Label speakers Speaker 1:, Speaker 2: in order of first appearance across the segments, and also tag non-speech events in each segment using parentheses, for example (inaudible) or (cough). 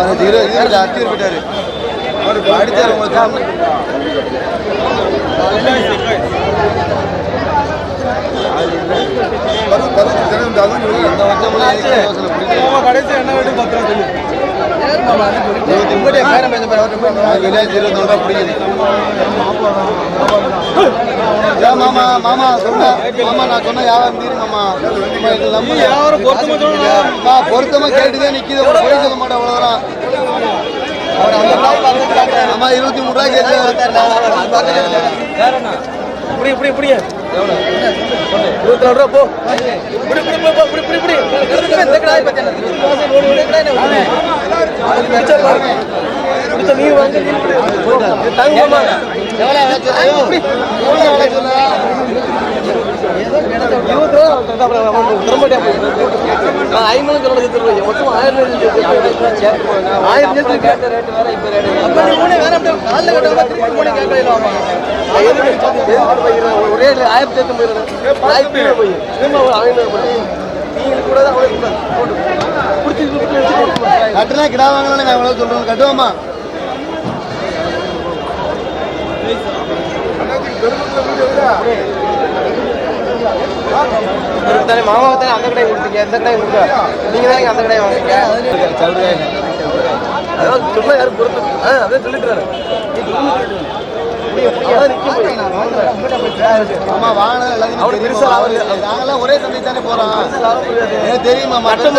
Speaker 1: அவர் இருபது இருபது அடிச்சு போயிட்டாரு. அவர் அடிச்சாரு உங்களுக்கு இந்த வருஷம்லாம் எனக்கு யோசனை
Speaker 2: கடைசி என்ன ரேட்டு பத்து ரூபா சொல்லு
Speaker 1: மாமா மாமா சொன்ன மாமா நான் சொன்ன மாமா
Speaker 2: பொருத்தமா
Speaker 1: பொருத்தமா கேட்டுதான் நிக்கிது சொல்ல மாட்டேன் அவ்வளவுதான் இருபத்தி மூணு ரூபாய் கேட்டு
Speaker 2: இப்படி இப்படி இப்படி இருபத்தி நாலு ரூபா போ. இப்படி இப்படி போ, இப்படி இப்படி இப்படி பிடிச்ச நீ வாங்க. ஒரே ஆயிரத்தி போய் போய் நீங்கள் கூட தான்
Speaker 1: கட்டுனா கிடா வாங்கலாம் நான் எவ்வளவு? சொல்றேன் கட்டுவோமா
Speaker 2: தானே மாமாவை தானே அந்த கடையை கொடுத்தீங்க? எந்த கடையை கொடுத்தா நீங்க தான் அந்த கடையை வாங்குறீங்க? அதாவது சும்மா யாரும் பொறுத்து ஆ அதான் சொல்லிட்டு
Speaker 1: ஆமா வாங்கினது எல்லாத்தையும்
Speaker 2: அவரு பெருசா லாபம் இல்ல.
Speaker 1: நாங்கெல்லாம் ஒரே சந்தை தானே போறோம். எனக்கு தெரியுமா
Speaker 2: மட்டம்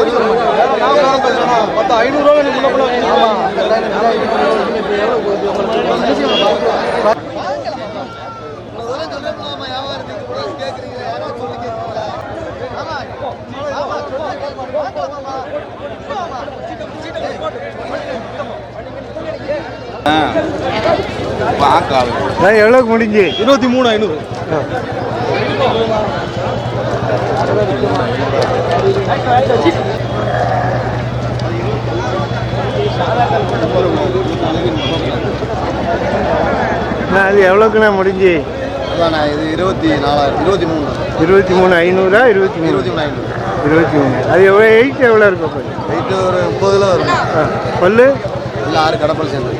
Speaker 1: மட்டன்
Speaker 2: இருக்கு இன்னொன்று இருக்கா
Speaker 3: எவ்வளோக்கு முடிஞ்சு?
Speaker 2: இருபத்தி மூணு ஐநூறு.
Speaker 3: அது எவ்வளோக்குண்ணா முடிஞ்சு?
Speaker 1: அதாண்ணா இது இருபத்தி நாலாயிரம் இருபத்தி மூணு.
Speaker 3: இருபத்தி மூணு ஐநூறா இருபத்தி மூணு?
Speaker 1: இருபத்தி மூணு ஐநூறு.
Speaker 3: இருபத்தி மூணு. அது எவ்வளோ எயிட் எவ்வளோ இருக்கும்?
Speaker 1: வெயிட் ஒரு முப்பதுல வரும்.
Speaker 3: ஆ பல்லு?
Speaker 1: இல்லை ஆறு கடப்பல் சேர்ந்து.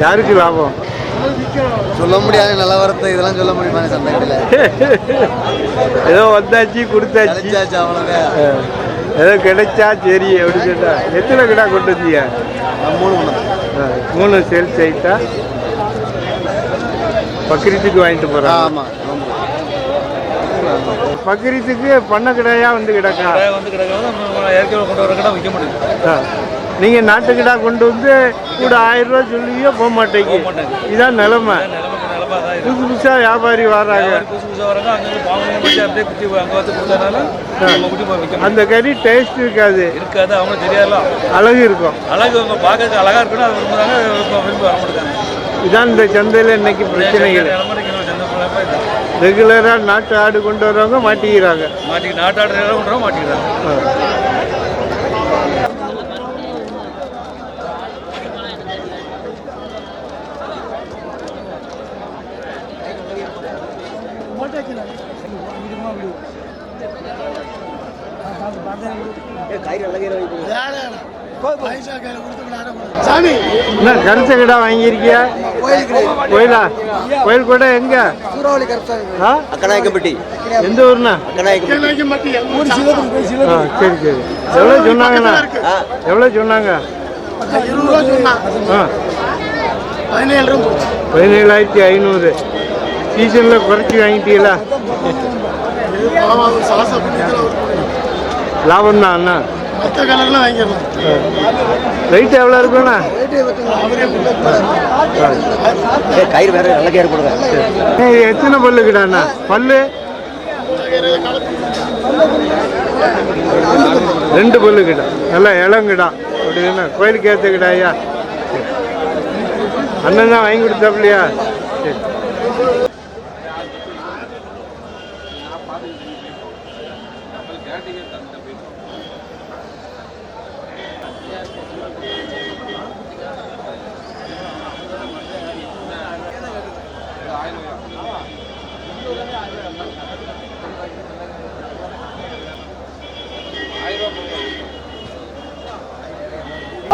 Speaker 3: யாருக்கு லாபம்?
Speaker 1: சொல்ல முடியாத நிலவரத்தை இதெல்லாம் சொல்ல முடியுமா சந்தை கடையில் (laughs)
Speaker 3: ஏதோ வந்தாச்சு கொடுத்தாச்சு. ஆ, ஏதோ கிடைச்சா சரி அப்படி சொல்லிட்டா. எத்தனை கிடா கொண்டு வந்தீங்க?
Speaker 1: மூணு
Speaker 3: மூணு சேல்ஸ் ஆயிட்டா? பக்ரீத்துக்கு வாங்கிட்டு போகிறேன்
Speaker 1: ஆமாம்
Speaker 3: பக்ரீத்துக்கு பண்ண கிடாயா வந்து கிடக்கா?
Speaker 2: வந்து ஏற்கனவே கொண்டு வர கடை விற்க முடியும்
Speaker 3: ஆ. நீங்க நாட்டு கிடா கொண்டு வந்து கூட ஆயிரம் ரூபாய் சொல்லுவியோ போக மாட்டேங்க இதான் நிலைமை. புதுசு புதுசா வியாபாரி வர்றாங்க.
Speaker 2: புதுசு புதுசாக வராங்க அங்கே பாவனை பற்றி அப்படியே குட்டி அங்கே வந்து கொடுத்தனால நம்ம குட்டி போய் முடியும்
Speaker 3: அந்த கறி டேஸ்ட் இருக்காது.
Speaker 2: இருக்காது அவங்களுக்கு தெரியாதுல.
Speaker 3: அழகு இருக்கும்.
Speaker 2: அழகு அவங்க பார்க்கறதுக்கு அழகா இருக்கணும் அது விரும்புறாங்க விரும்ப- வர மாட்டாங்க.
Speaker 3: இதான் இந்த சந்தையில் இன்னைக்கு பிரச்சனைகள். ரெகுலராக நாட்டு ஆடு கொண்டு வர்றவங்க மாட்டிக்கிறாங்க.
Speaker 2: மாட்டி நாட்டாடு இடம் பண்ணுறோம் மாட்டிக்கிறாங்க.
Speaker 3: என்ன கரிச கிடா வாங்கியிருக்கியா? கோயிலா? கோயில் கூட எங்க? ஆ?
Speaker 1: அக்கநாயக்கப்பட்டி
Speaker 3: எந்த ஊர்னா
Speaker 1: அக்கநாயக்கப்பட்டி
Speaker 3: ஆ சரி சரி. எவ்வளோ சொன்னாங்கண்ணா எவ்வளோ சொன்னாங்க? ஆ. பதினேழாயிரத்தி ஐநூறு. சீசனில் குறைச்சி வாங்கிட்டீங்களா? லாபம் தான் அண்ணா. ரேட் எவ்வளோ இருக்குண்ணா
Speaker 1: கயிறு வேற நல்ல கயிறு போடுங்க.
Speaker 3: ஏய், எத்தனை பல்லு கிடாண்ணா பல்லு? ரெண்டு பல்லு கிடா நல்லா இளங்கிடா. அப்படின்னா கோயிலுக்கு ஏற்ற கிடாயா அண்ணன் தான் வாங்கி கொடுத்தாப்லையா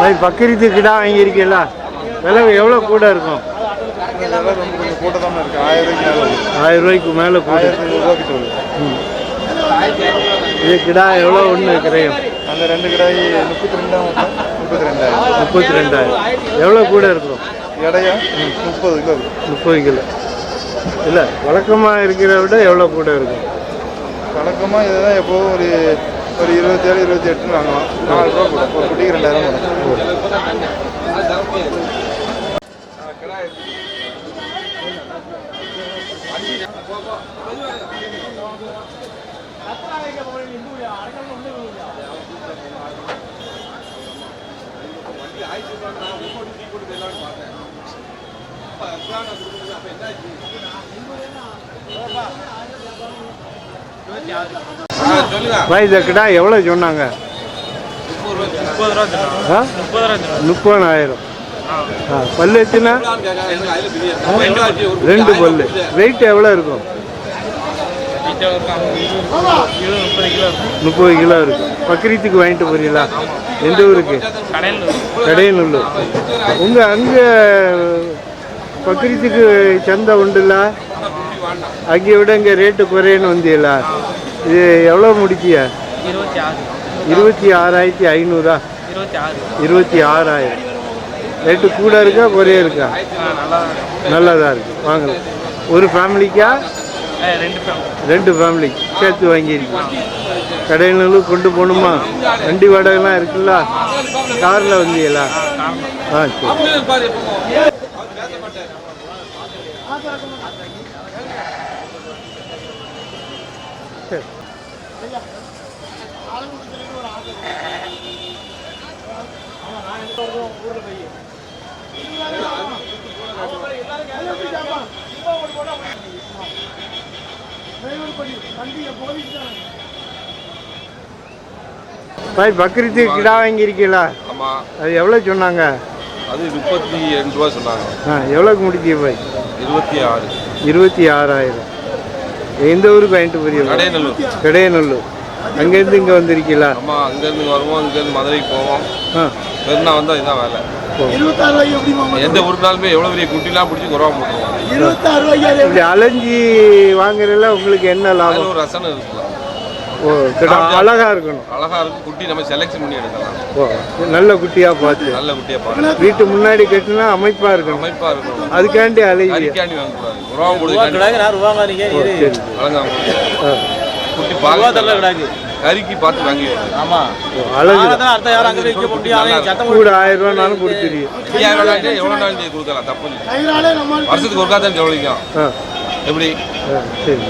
Speaker 3: அது பக்கரித்து கிடா வாங்கியிருக்கீங்களா விலை எவ்வளோ கூட இருக்கும்?
Speaker 4: ஆயிரம் ரூபாய்க்கு
Speaker 3: மேலே கூட. ம். இது கிடா எவ்வளோ ஒன்று கிரையும்?
Speaker 4: அந்த ரெண்டு கிடாய் முப்பத்தி ரெண்டாயிரம். முப்பத்தி ரெண்டாயிரம்
Speaker 3: முப்பத்தி ரெண்டாயிரம் எவ்வளோ கூட இருக்கும்?
Speaker 4: இடையா முப்பது கிலோ.
Speaker 3: முப்பது கிலோ இல்லை வழக்கமாக இருக்கிறத விட எவ்வளோ கூட இருக்கும்?
Speaker 4: வழக்கமாக இதுதான் எப்போதும் ஒரு ஒரு இருபத்தேழு இருபத்தி எட்டுன்னு வாங்குவோம் நாலு ரூபா கூட. ஒரு குட்டிக்கு ரெண்டாயிரம் கூட.
Speaker 3: பாய் இந்த கிடா எவ்வளோ சொன்னாங்க? முப்பதாயிரம். ஆ பல்லு எத்துனா? ரெண்டு பல்லு. வெயிட் எவ்வளோ இருக்கும்? முப்பது கிலோ இருக்கும். பக்ரீத்துக்கு வாங்கிட்டு போறீங்களா? எந்த ஊருக்கு? கடையநல்லூர். உங்க அங்க பக்ரீத்துக்கு சந்தை உண்டுல்ல? அங்கே விட இங்கே ரேட்டு குறையன்னு வந்தீங்களா? இது எவ்வளோ முடிச்சியா
Speaker 5: இருபத்தி ஆறு.
Speaker 3: இருபத்தி ஆறாயிரத்தி ஐநூறா?
Speaker 5: இருபத்தி ஆறு.
Speaker 3: இருபத்தி ஆறாயிரம். ரேட்டு கூட இருக்கா குறைய இருக்கா?
Speaker 5: நல்லா
Speaker 3: நல்லா தான் இருக்கு. வாங்கலாம் ஒரு ஃபேமிலிக்கா?
Speaker 5: ரெண்டு
Speaker 3: ஃபேமிலிக்கு சேர்த்து வாங்கியிருக்கீங்க. கடையிலும் கொண்டு போகணுமா? வண்டி வாடகைலாம் இருக்குல்ல? காரில் வந்தீங்களா? ஆ சரி. பாய் பக்ரீத்துக்கு கிடா வாங்கியிருக்கீங்களா?
Speaker 6: ஆமாம்
Speaker 3: அது எவ்வளோ சொன்னாங்க?
Speaker 6: அது முப்பத்தி ரெண்டு ரூபா சொன்னாங்க.
Speaker 3: ஆ எவ்வளோக்கு முடிக்க பாய்?
Speaker 6: இருபத்தி ஆறு.
Speaker 3: இருபத்தி ஆறாயிரம். எந்த ஊருக்கு வாங்கிட்டு போறீங்க?
Speaker 6: கடையநல்லூர்.
Speaker 3: கடையநல்லூர். அங்கேருந்து இங்கே வந்திருக்கீங்களா?
Speaker 6: நம்ம அங்கேருந்து வருவோம் இங்கேருந்து மதுரைக்கு போவோம்.
Speaker 3: ஆ.
Speaker 6: பெருநா வந்தால் இதுதான் வேலை. எந்த ஊருனாலுமே எவ்வளோ பெரிய குட்டிலாம் பிடிச்சி குறவா போட்டுருவோம்.
Speaker 3: இப்படி அலைஞ்சி வாங்குறதுல உங்களுக்கு என்ன லாபம்?
Speaker 6: ஒரு ரசனை இருக்கலாம்
Speaker 3: ஓ அழகா இருக்கணும்.
Speaker 6: அழகா இருக்கும் குட்டி நம்ம செலெக்ஷன் பண்ணி எடுக்கலாம்.
Speaker 3: ஓ நல்ல குட்டியா பார்த்து.
Speaker 6: நல்ல குட்டியாக பாருங்க
Speaker 3: வீட்டு முன்னாடி கட்டினா அமைப்பா இருக்கணும்.
Speaker 6: அமைப்பாக இருக்கணும்.
Speaker 3: அதுக்காண்டி அலைஞ்சி
Speaker 6: அரிக்காண்டி வாங்கக்கூடாது.
Speaker 3: ஓ சரி.
Speaker 6: குட்டி பார்க்க கறிக்கு பார்த்து வாங்கி
Speaker 3: ஓ, அழகு கூட ஆயிரம் ரூபானாலும் கொடுத்துருவீங்க
Speaker 6: ஐயாயிரம் ரூபாய் எவ்வளோ நாள் கொடுக்கலாம் தப்பு இல்லை. வருஷத்துக்கு ஒருக்கா தான் செலவழிக்கும் எப்படி?
Speaker 3: சரி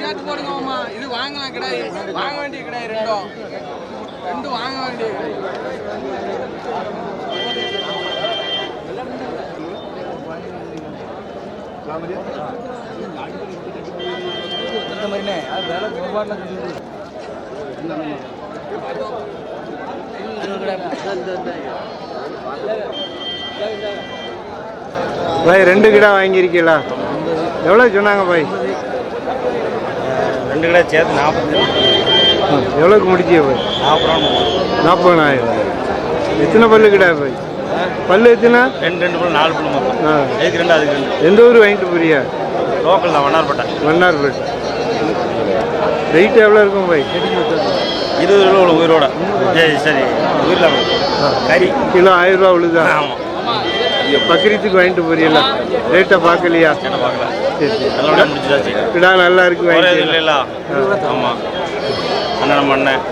Speaker 7: கேட்டு போடுங்க மாமா இது வாங்கலாம் கிடையாது வாங்க வேண்டிய கிடையாது ரெண்டும் ரெண்டும் வாங்க வேண்டிய இந்த மாதிரினே அது வேலை
Speaker 3: பாய் ரெண்டு கிடா வாங்கியிருக்கீங்களா? எவ்வளோ சொன்னாங்க பாய்?
Speaker 5: ரெண்டு கடை சேர்த்து நாற்பது.
Speaker 3: எவ்வளோக்கு முடிச்சிய பாய்?
Speaker 5: நாற்பது
Speaker 3: நாற்பதாயிரம். எத்தனை பல்லு கிடா பாய்? பல்லு எத்தனை?
Speaker 5: ரெண்டு ரெண்டு பழம் நாலு பழம் மொத்தம்.
Speaker 3: ஆ.
Speaker 5: இதுக்கு ரெண்டு அதுக்கு ரெண்டு.
Speaker 3: எந்த ஊர் வாங்கிட்டு போறியா?
Speaker 5: லோக்கல் தான் வண்ணார்பேட்டை.
Speaker 3: மன்னார்பேட்டை வெயிட் எவ்வளோ இருக்கும் பாய்
Speaker 5: இருபது கிலோ உயிரோட. சரி சரி. உயிரில் கறி.
Speaker 3: கிலோ ஆயிரம் ரூபா விழுதா?
Speaker 5: ஆமாம்
Speaker 3: பக்ரீத்துக்கு வாங்கிட்டு போறீங்களா ரேட்டை பார்க்கலையா?
Speaker 6: பார்க்கல
Speaker 3: சரி சரி கிடா நல்லா இருக்கு
Speaker 6: இல்லைல்ல ஆமாம் அண்ணன் நம்ம அண்ணன்.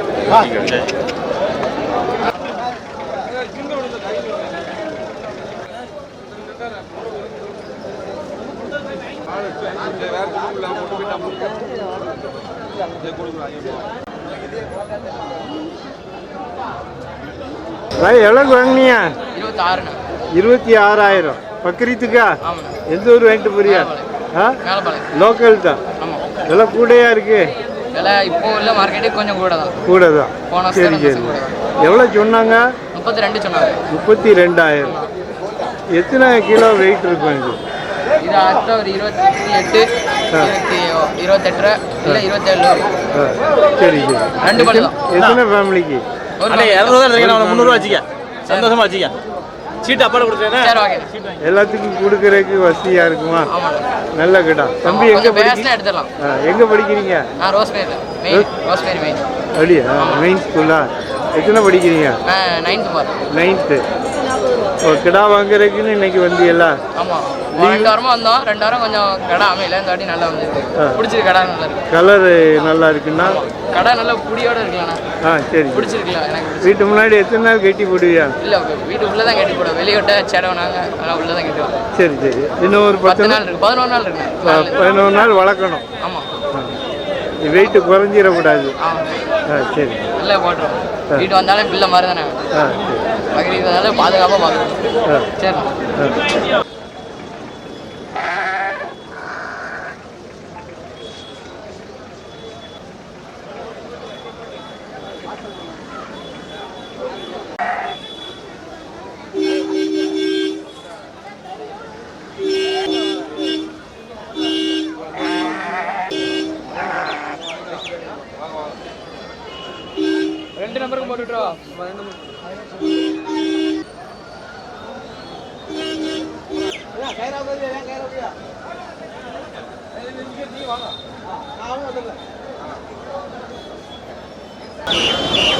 Speaker 3: பாய் எவ்வளோக்கு வாங்கினியா இருபத்தி ஆறாயிரம் பக்ரீத்துக்கா? எந்த ஊர் வாங்கிட்டு போறியா ஆ? லோக்கல் தான் விலை கூடையா இருக்கு?
Speaker 8: இப்போ உள்ள மார்க்கெட்டே கொஞ்சம் கூட தான்
Speaker 3: கூட தான்
Speaker 8: போன
Speaker 3: சரி. எவ்வளோ சொன்னாங்க?
Speaker 8: முப்பத்தி ரெண்டு சொன்னாங்க.
Speaker 3: முப்பத்தி ரெண்டாயிரம் எத்தனை கிலோ வெயிட் இருக்கும் இது?
Speaker 8: இது அடுத்த ஒரு இருபத்தி எட்டு இருபத்தி இருபத்தெட்டு இல்லை இருபத்தேழு.
Speaker 3: சரி சரி.
Speaker 8: ரெண்டு பல்லு தான்.
Speaker 3: எத்தனை ஃபேமிலிக்கு
Speaker 8: ஒரு
Speaker 6: அண்ணே இரநூறுவா இருக்கேன் நான் முந்நூறுவா வச்சுக்க. சந்தோஷமா வச்சுக்க. சீட்டு அப்பாட கொடுத்துருக்கேன்
Speaker 8: சரி ஓகே.
Speaker 3: எல்லாத்துக்கும் கொடுக்கறதுக்கு வசதியா இருக்குமா? நல்ல கடா. தம்பி எங்க
Speaker 8: கொஞ்சம்
Speaker 3: படிக்க
Speaker 8: பேஸ்ட்லாம் எடுத்துடலாம்.
Speaker 3: எங்க படிக்கிறீங்க?
Speaker 8: ஆ ரோஸ்மேரி மெயின் ரோஸ்மேரி மெயின்.
Speaker 3: அப்படியா? மெயின் ஸ்கூலா? எத்தனை படிக்கிறீங்க?
Speaker 8: நைன்த்து பார்
Speaker 3: நைன்த்து. ஓ கிடா வாங்குறதுக்குன்னு இன்னைக்கு வந்தியல்ல?
Speaker 8: ஆமாம் ரெண்டு வாரமாக வந்தோம். ரெண்டு வாரம் கொஞ்சம் கடை அமையல. இந்த வாட்டி நல்லா வந்துருக்கு. பிடிச்சிருக்கு கடை நல்லா இருக்கு.
Speaker 3: கலர் நல்லா இருக்குன்னா?
Speaker 8: கடை நல்லா புடியோட இருக்கலாண்ணா.
Speaker 3: ஆ சரி.
Speaker 8: பிடிச்சிருக்கல எனக்கு
Speaker 3: வீட்டு முன்னாடி எத்தனை நாள் கட்டி போடுவியா?
Speaker 8: இல்லை வீட்டு உள்ளே தான் கட்டி போடுவோம் வெளியோட்ட சேடை நாங்கள் அதெல்லாம் உள்ளே தான் கட்டுவோம்.
Speaker 3: சரி சரி. இன்னும் ஒரு
Speaker 8: பத்து நாள்? இருக்கு. பதினோரு நாள் இருக்கு.
Speaker 3: பதினோரு நாள் வளர்க்கணும்.
Speaker 8: ஆமாம்
Speaker 3: வெயிட்டு குறைஞ்சிடக்கூடாது. ஆ சரி.
Speaker 8: இல்லை போட்டுரும் வீட்டு வந்தாலும் பிள்ளை மாதிரி தானே.
Speaker 3: ஆ சரி.
Speaker 8: பக்கத்து பாதுகாப்பாக பார்க்கணும்.
Speaker 3: சரி.
Speaker 8: ரெண்டு நம்பருக்கு
Speaker 3: ஆ
Speaker 8: ரெண்டு நம்பருக்கு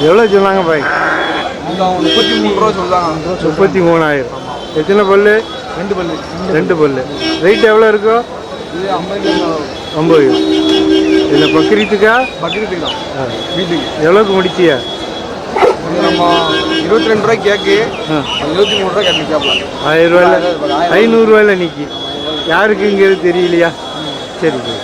Speaker 3: எவ்வளோ சொன்னாங்க பாய்?
Speaker 9: முப்பத்தி மூணு ரூபா சொல்லுவாங்க
Speaker 3: முப்பத்தி மூணாயிரம். எத்தனை பல்லு?
Speaker 9: ரெண்டு பல்லு.
Speaker 3: ரெண்டு பல்லு. வெயிட் எவ்வளோ இருக்கும்
Speaker 9: ஐம்பது
Speaker 3: இதில் பக்ரீத்துக்கா? ஆ.
Speaker 9: வீட்டுக்கு.
Speaker 3: எவ்வளோக்கு முடிச்சியா?
Speaker 9: இருபத்தி ரெண்டு ரூபாய் கேக்கு. இருபத்தி மூணு ரூபாய் கட்டி கேட்பலாம்
Speaker 3: ஆயிரம் ரூபாயில்? ஐநூறுரூவாயில் நிற்கி யாருக்குங்கிறது தெரியலையா? சரி சரி.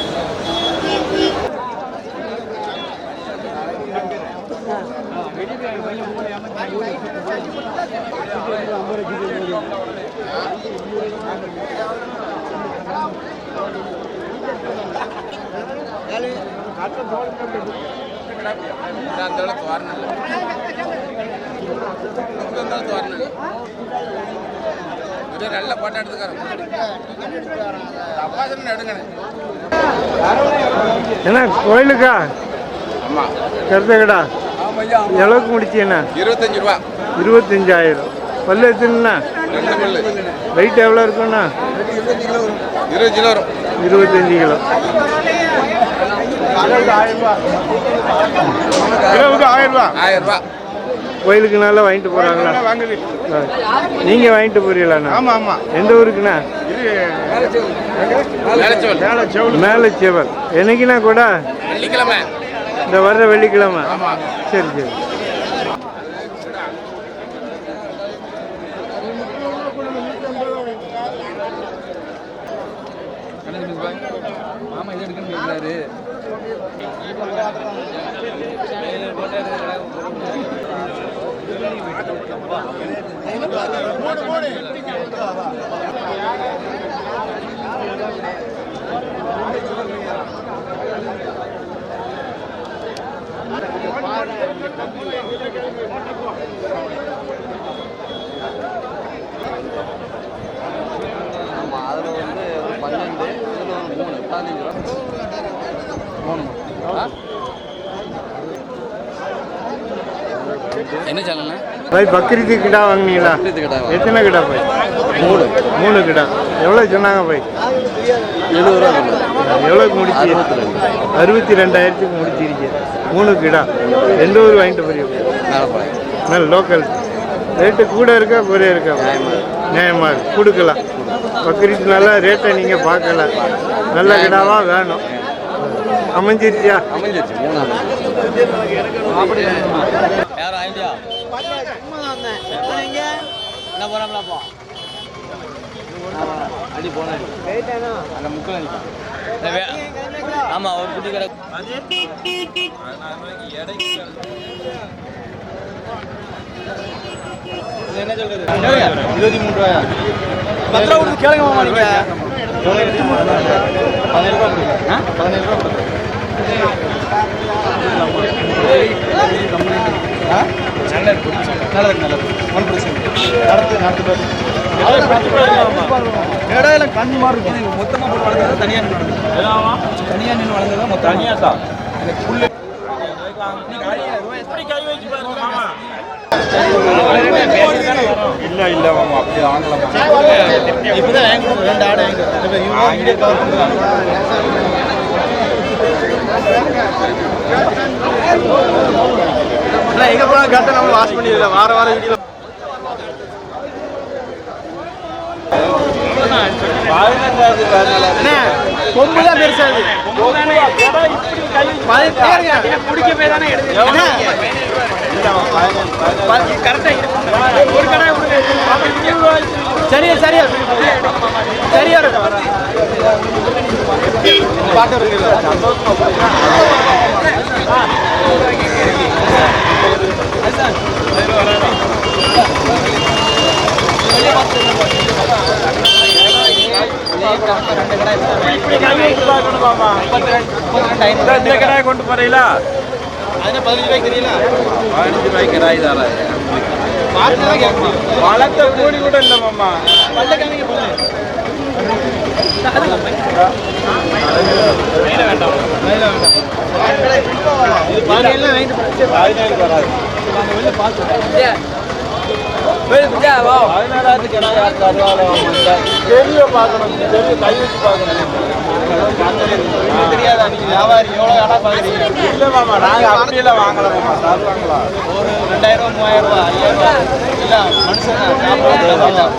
Speaker 7: நல்ல பாட்டு எடுத்துக்காரன்
Speaker 3: என்ன கோயிலுக்கா?
Speaker 7: ஆமாம்
Speaker 3: கருத்தக்கடா
Speaker 7: ஐயா
Speaker 3: எவ்வளோக்கு முடிச்சீண்ணா
Speaker 7: இருபத்தஞ்சு ரூபா.
Speaker 3: இருபத்தஞ்சாயிரம். பல்லு எத்தனைண்ணா வெயிட் எவ்வளோ இருக்குண்ணா
Speaker 7: இருபது கிலோ வரும்.
Speaker 3: இருபத்தஞ்சு கிலோ.
Speaker 9: கிலோவுக்கு ஆயிரம் ரூபா.
Speaker 7: ஆயிரம் ரூபா.
Speaker 3: கோயிலுக்கு நல்லா வாங்கிட்டு போகிறாங்களா நீங்கள் வாங்கிட்டு போறீங்களாண்ணா
Speaker 9: ஆமாம் ஆமாம்
Speaker 3: எந்த ஊருக்குண்ணா?
Speaker 7: நினைச்சவன்
Speaker 9: மேலே செவல்
Speaker 3: மேலே செவல் என்னைக்குண்ணா கூட?
Speaker 7: வெள்ளிக்கிழமை.
Speaker 3: இந்த வர்ற வெள்ளிக்கிழமை. சரி சரி
Speaker 9: மாமா இது எடுக்கணும்னு கேட்குறாரு
Speaker 8: ஆமாம் அதில் வந்து ஒரு பன்னெண்டு இதில் ஒரு மூணு பதினஞ்சு ரூபா என்ன சேனல்ண்ணே
Speaker 3: பாய் பக்ரீத்து கிடா வாங்கினீங்களா? எத்தனை கிடா பாய்? மூணு. மூணு கிடா. எவ்வளோ சொன்னாங்க பாய்?
Speaker 8: எழுபது ரூபா
Speaker 3: எவ்வளோக்கு முடிச்சு அறுபத்தி ரெண்டாயிரத்துக்கு முடிச்சிருக்கேன் மூணு கிடா. எந்த ஊர் வாங்கிட்டு போறீங்க?
Speaker 8: மேலப்பாளையம்
Speaker 3: நல்ல லோக்கல் ரேட்டு கூட இருக்கா குறைய இருக்கா? நியாயமாக கொடுக்கலாம். பக்ரீத் நல்லா ரேட்டை நீங்கள் பார்க்கல. நல்ல கிடாவா வேணும். அமைஞ்சிருச்சியா
Speaker 2: யாரும் ஐடியா? என்ன போறாங்களா அடி போனா அந்த முக்கில் ஆமா ஒரு குட்டி கடை. என்ன சொல்றது? இருபத்தி மூணு ரூபாயா? பத்து ரூபா கொடுத்து கேளுங்க மாமா நீங்க. பதினேழு ரூபா கொடுங்க. பதினேழு ரூபா கொடுங்க. நல்லது நல்லது நல்லது. ஒன்றும் பிரச்சனை இல்லை. நடத்து நடத்து இடையில கண்ணு மாதிரி இருக்கும் மொத்தமாக போட்டு வளர்ந்தது தனியாக நின்று தனியாக நின்று வளர்ந்தது மொத்தம். தனியாக தான். புல்லு.
Speaker 9: இல்ல இல்ல மாமா. அப்படி வாங்கலாம்
Speaker 2: இப்பதான் ரெண்டு ஆடு வாங்கி ஆனால் எங்கே போனால் கரெக்டாக நம்ம வாஷ் பண்ணிடல வார வாரம் வீடியோ கொம்பு தான் பெருசாது சரியா சரியா. சரியா பாட்டு
Speaker 9: இந்த கடாயை கொண்டு போறீங்களா
Speaker 2: பதினஞ்சு ரூபாய்க்கு தெரியல
Speaker 9: பதினஞ்சு ரூபாய்க்கு கிடாய் தாரா வளர்த்த கூடி கூட இல்லை மாமா
Speaker 2: பல்ல
Speaker 9: தெரிய பார்க்கணும். தெரிய கை வச்சு பார்க்கணும்.
Speaker 2: தெரியாதா? நீங்க வியாபாரி எவ்வளவு கடை பாக்குறீங்க
Speaker 9: இல்ல மாமா நாங்க அப்படியெல்லாம் வாங்கல மாமா. தருவாங்களா
Speaker 2: ஒரு ரெண்டாயிரம் மூவாயிரம் ரூபாய் ஐயாயிரம் ரூபாய். இல்ல மனுஷன் சாப்பிட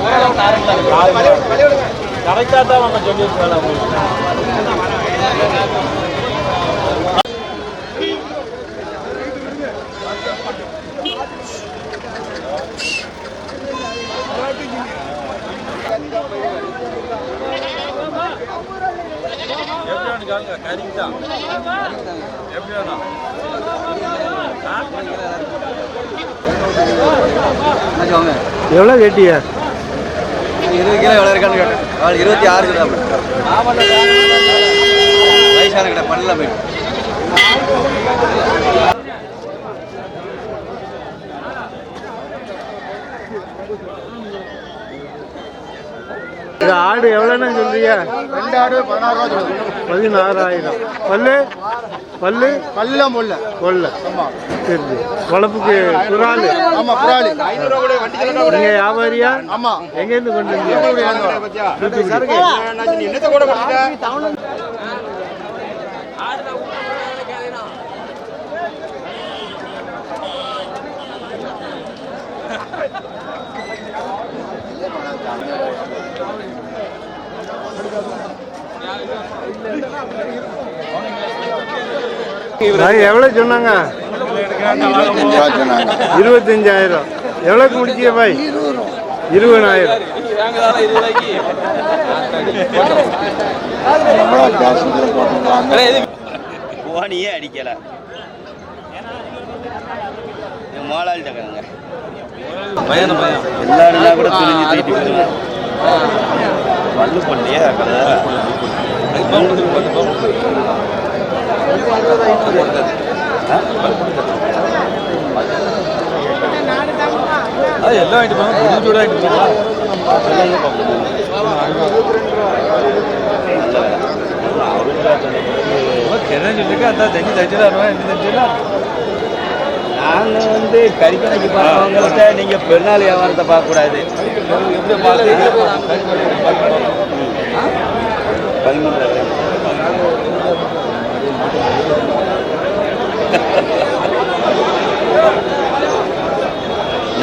Speaker 2: ஓரளவு நார்மலா இருக்கு
Speaker 9: கரெக்டா தான். மாமா சொல்லியிருக்கோம் எப்படி வேணும் கேளுங்க கறிக்கு தான் எப்படி வேணும்
Speaker 3: எவ்வளோ கேட்டியா?
Speaker 5: இருபது கிலோ எவ்வளோ இருக்கான்னு கேட்டேன். இருபத்தி ஆறு கிலோ வயசான கிட்ட பண்ணல போயிட்டு.
Speaker 3: ஆடு எவ்வளோன்னு சொல்றியா
Speaker 1: ரெண்டு ஆடு பதினாறு ரூபா சொல்லுது.
Speaker 3: பதினாறாயிரம். பல்லு? பல்லு?
Speaker 1: பல்லாம் முல்ல
Speaker 3: கொல்ல சரி. வளர்ப்புக்கு குரால்
Speaker 1: ஆமா வண்டி
Speaker 3: நீங்க வியாபாரியா?
Speaker 1: ஆமா.
Speaker 3: எங்கேருந்து கொண்டு வந்தீங்க? எவ்வளோ சொன்னாங்க? இருபத்தஞ்சாயிரம். எவ்வளோக்கு முடிச்சிய பாய்? இருபதாயிரம்.
Speaker 5: ஓனியே அடிக்கல. மாலாள் டக்காங்க
Speaker 9: பையன பையன்
Speaker 5: எல்லாருனா கூட துணிஞ்சு தூக்கிட்டு வல்லு பண்ணியே
Speaker 9: அது எல்லாம் வாங்கிட்டு போங்க. புது வாங்கிட்டு அதான் தண்ணி வருவேன் என்ன தச்சுதான்
Speaker 5: நாங்க வந்து கறிக்கடைக்கு பார்க்கறவங்கள்ட்ட நீங்க பெருநாள் வியாபாரத்தை பார்க்க கூடாது
Speaker 9: எப்படி பார்த்து
Speaker 5: பதிமூன்று நாற்பது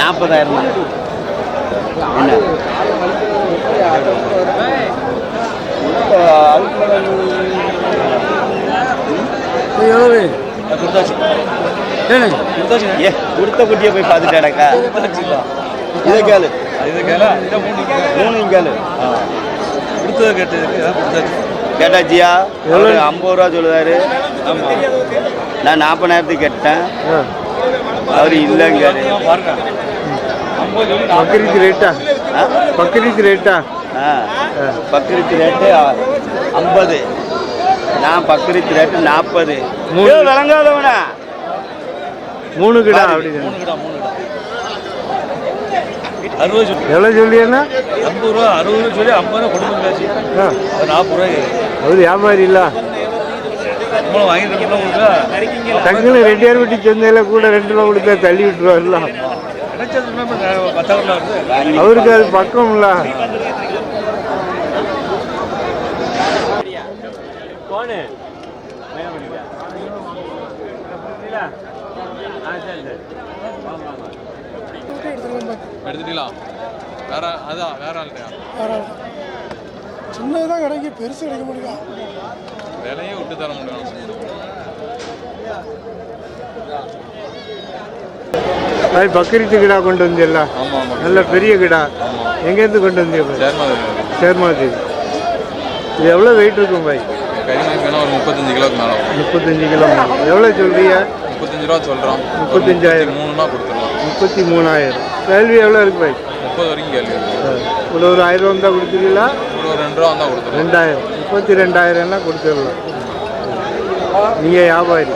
Speaker 5: நாற்பதாயிரம் தான். என்ன? கொடுத்த குட்டியை போய் பார்த்துட்டாடாக்கா இதை கேளு.
Speaker 10: மூணு
Speaker 5: கேளு.
Speaker 10: கொடுத்தது கொடுத்தாச்சு.
Speaker 5: கேட்டாச்சியா? எவ்வளோ ஐம்பது ரூபா சொல்லுவாரு. நான் நாற்பதாயிரத்துக்கு கேட்டேன். அவர் இல்லைங்காரு
Speaker 10: பாருங்க.
Speaker 3: பக்ரீத் ரேட்டா
Speaker 5: ஆ?
Speaker 3: பக்ரீத் ரேட்டா
Speaker 5: ஆ? பக்ரீத் ரேட்டு ஐம்பது. நான் பக்ரீத் ரேட்டு நாற்பது.
Speaker 3: மூணு.
Speaker 5: விளங்காதவனா.
Speaker 3: மூணு கிடா அப்படி.
Speaker 10: மூணு கிடா மூணு கிடா. அறுபது சொல்லி.
Speaker 3: எவ்வளோ சொல்லியண்ணா
Speaker 10: ஐம்பது ரூபா அறுபது ரூபா சொல்லி ஐம்பது ரூபா கொடுக்க முடியாச்சு
Speaker 3: ஆ.
Speaker 10: அது நாற்பது ரூபாய்
Speaker 3: அவர் வியாபாரி இல்ல.
Speaker 10: நம்மளும் வாங்கிட்டு இருக்கோம் கொடுக்கல
Speaker 3: டக்குன்னு ரெட்டியார் வீட்டு சந்தையில் கூட ரெண்டு ரூபா கொடுத்தா தள்ளி விட்டுருவாருல.
Speaker 10: கிடைச்சது பத்தாயிரம் வருது
Speaker 3: அவருக்கு அது பக்கம்ல
Speaker 10: எடுத்துட்டீங்களா? வேற அதான் வேற ஆள்கிட்டயா
Speaker 11: சின்னதாக கிடைக்க பெருசு கிடைக்க முடியும்
Speaker 10: விலையே விட்டு தர முடியும்
Speaker 3: பாய் பக்ரீத்து கிடா கொண்டு வந்தியல்ல? நல்ல பெரிய கிடா. எங்கேருந்து கொண்டு வந்திய சேர்மாதி. இது எவ்வளோ வெயிட் இருக்கும் பாய்?
Speaker 10: முப்பத்தஞ்சு கிலோக்கு மேலே.
Speaker 3: முப்பத்தஞ்சு கிலோ எவ்வளோ சொல்றீங்க?
Speaker 10: முப்பத்தஞ்சு ரூபா சொல்கிறோம்
Speaker 3: முப்பத்தஞ்சாயிரம்.
Speaker 10: மூணுனா கொடுத்துடலாம்.
Speaker 3: முப்பத்தி மூணாயிரம். கேள்வி எவ்வளோ இருக்கு பாய்?
Speaker 10: முப்பது வரைக்கும் கேள்வி இருக்கு.
Speaker 3: இவ்வளோ ஒரு ஆயிரம் ரூபா இருந்தால் கொடுத்துருவீங்களா
Speaker 10: ஒரு ரெண்டு ரூபா வந்தால் கொடுத்துடலாம்.
Speaker 3: ரெண்டாயிரம். முப்பத்தி ரெண்டாயிரம்னா கொடுத்துடலாம். நீங்கள் வியாபாரி.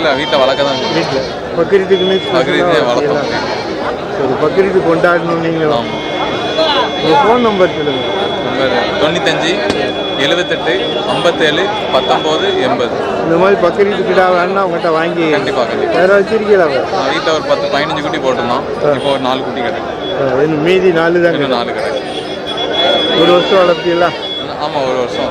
Speaker 10: இல்லை வீட்டில் வளர்க்க தான்.
Speaker 3: வீட்டில் பக்ரீத்துக்குன்னு
Speaker 10: பக்ரீத்தே வளர்த்தோம்
Speaker 3: சரி பக்ரீத்து கொண்டாடணும் நீங்களும்.
Speaker 10: ஆமாம்
Speaker 3: உங்கள் ஃபோன் நம்பர் சொல்லுங்கள்
Speaker 10: நம்பர் தொண்ணூத்தஞ்சு எழுபத்தெட்டு ஐம்பத்தேழு பத்தொம்போது எண்பது.
Speaker 3: இந்த மாதிரி பக்ரீத்து கிடா வேணா உங்கள்கிட்ட வாங்கி
Speaker 10: கண்டிப்பாக கண்டிப்பாக
Speaker 3: வேற வச்சிருக்கீங்களா
Speaker 10: வீட்டில் ஒரு பத்து பதினஞ்சு குட்டி போட்டிருந்தோம். இப்போ ஒரு நாலு குட்டி கிடைக்கும்
Speaker 3: மீதி நாலு தான்
Speaker 10: நாலு கிடைக்கும்
Speaker 3: ஒரு வருஷம் வளர்த்தீங்களா
Speaker 10: ஆமாம் ஒரு வருஷம்.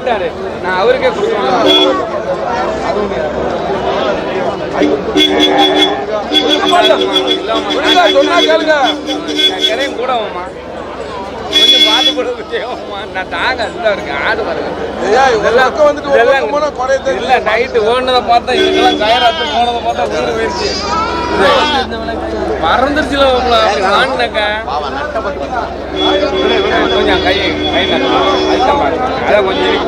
Speaker 7: கேட்டாரு. நான் அவருக்கே கொடுக்கணும் கூட ஆகுமா கொஞ்சம் பார்த்து கூட தேவைம்மா நான் தாங்க இந்த இருக்கு ஆடு பாருங்க இதெல்லாம் இல்ல நைட்டு ஓடுனதை பார்த்தா இதுக்கெல்லாம் கயராத்து போனதை பார்த்தா போயிடுச்சு மறந்துருச்சுல வாங்கினங்க கொஞ்சம் கை கை அதான் கொஞ்சம்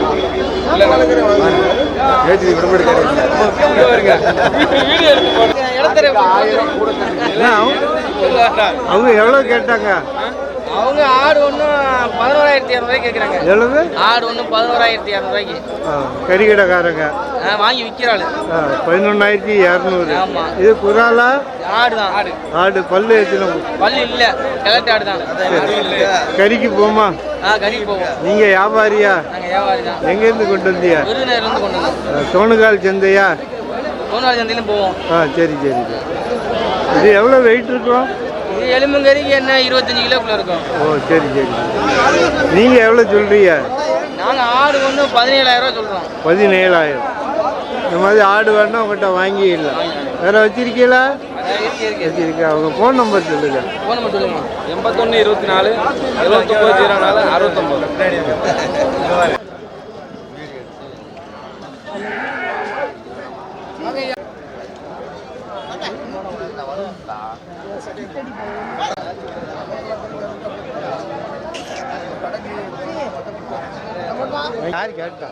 Speaker 3: அவங்க- அவங்க எவ்வளோ கேட்டாங்க?
Speaker 8: அவங்க ஆடு ஒன்று பதினோராயிரத்தி இரநூறுவாய்க்கு கேட்குறாங்க
Speaker 3: எவ்வளவு?
Speaker 8: ஆடு ஒன்று பதினோராயிரத்தி இரநூறுவாய்க்கு
Speaker 3: கறிக்கடைக்காரங்க
Speaker 8: வாங்கி விற்கிறாள்.
Speaker 3: ஆ, பதினொன்னாயிரத்தி இரநூறு.
Speaker 8: ஆமா.
Speaker 3: இது குராலா?
Speaker 8: ஆடு தான் ஆடு.
Speaker 3: ஆடு பல்லு எத்தனை?
Speaker 8: பல்லு இல்லை கிழட்டு ஆடு தான்
Speaker 3: கறிக்கு போமா? நீங்க வியாபாரியா?
Speaker 8: நாங்கள் வியாபாரி தான்
Speaker 3: எங்கேருந்து கொண்டு வந்தியா? தோணுகால் சந்தையா?
Speaker 8: மூணாவது சந்தையிலும் போவோம்.
Speaker 3: ஆ சரி சரி இது எவ்வளோ வெயிட் இருக்கும்?
Speaker 8: இது எலும்புங்கறிக்கு என்ன இருபத்தஞ்சு கிலோக்குள்ள இருக்கும்.
Speaker 3: ஓ சரி சரி. நீங்கள் எவ்வளோ சொல்கிறீங்க
Speaker 8: நாங்கள் ஆடு ஒன்று பதினேழாயிரம் சொல்கிறோம்
Speaker 3: பதினேழாயிரம். இந்த மாதிரி ஆடு வேணா உங்கள்கிட்ட வாங்கிடலாம். வேற வச்சிருக்கீங்களா? வச்சிருக்கேன். அவங்க ஃபோன் நம்பர் சொல்லுங்க.
Speaker 8: ஃபோன் நம்பர் சொல்லுங்க.
Speaker 7: எண்பத்தொன்று இருபத்தி நாலு எழுபத்தொம்பது ஜீரோ நாலு அறுபத்தொம்பது.
Speaker 3: யார் கேட்டா?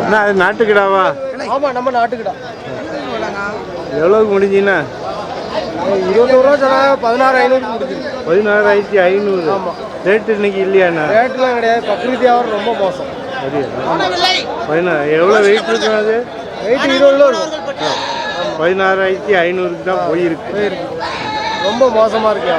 Speaker 3: அண்ணா அது நாட்டுக்கிடாவா?
Speaker 2: ஆமா நம்ம நாட்டுக்கிட்ட
Speaker 3: எவ்வளோக்கு முடிஞ்சுண்ணா
Speaker 2: இருபத்தோரு ரூபா சொன்னாங்க பதினாறு ஐநூறு
Speaker 3: பதினாறாயிரத்தி ஐநூறு. ரேட்டு இன்னைக்கு இல்லையாண்ணா
Speaker 2: ரேட்டுலாம் கிடையாது. பக்ரீத் வியாபாரம் ரொம்ப மோசம்.
Speaker 3: பதினாறு எவ்வளோ வெயிட் இருக்கும் அது?
Speaker 2: வெயிட் இருபது
Speaker 3: பதினாறாயிரத்தி ஐநூறுக்கு தான் போயிருக்கு.
Speaker 2: ரொம்ப மோசமாக இருக்கு.